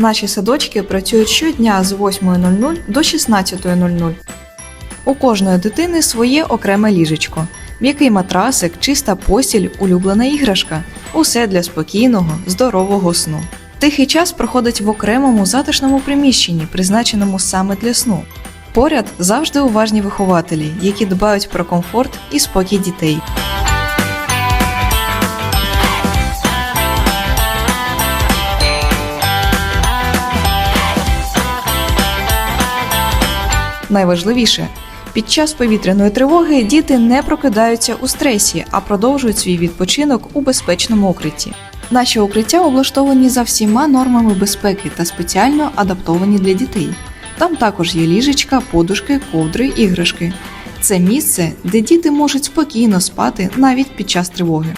Наші садочки працюють щодня з 8.00 до 16.00. У кожної дитини своє окреме ліжечко, м'який матрасик, чиста постіль, улюблена іграшка усе для спокійного, здорового сну. Тихий час проходить в окремому затишному приміщенні, призначеному саме для сну. Поряд завжди уважні вихователі, які дбають про комфорт і спокій дітей. Найважливіше під час повітряної тривоги діти не прокидаються у стресі, а продовжують свій відпочинок у безпечному укритті. Наші укриття облаштовані за всіма нормами безпеки та спеціально адаптовані для дітей. Там також є ліжечка, подушки, ковдри, іграшки. Це місце, де діти можуть спокійно спати навіть під час тривоги.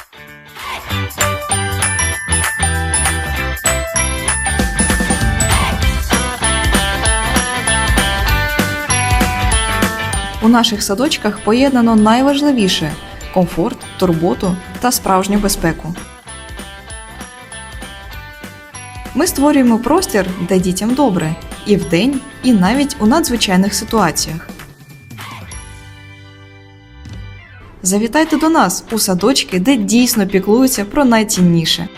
У наших садочках поєднано найважливіше комфорт, турботу та справжню безпеку. Ми створюємо простір, де дітям добре, і вдень, і навіть у надзвичайних ситуаціях. Завітайте до нас у садочки, де дійсно піклуються про найцінніше.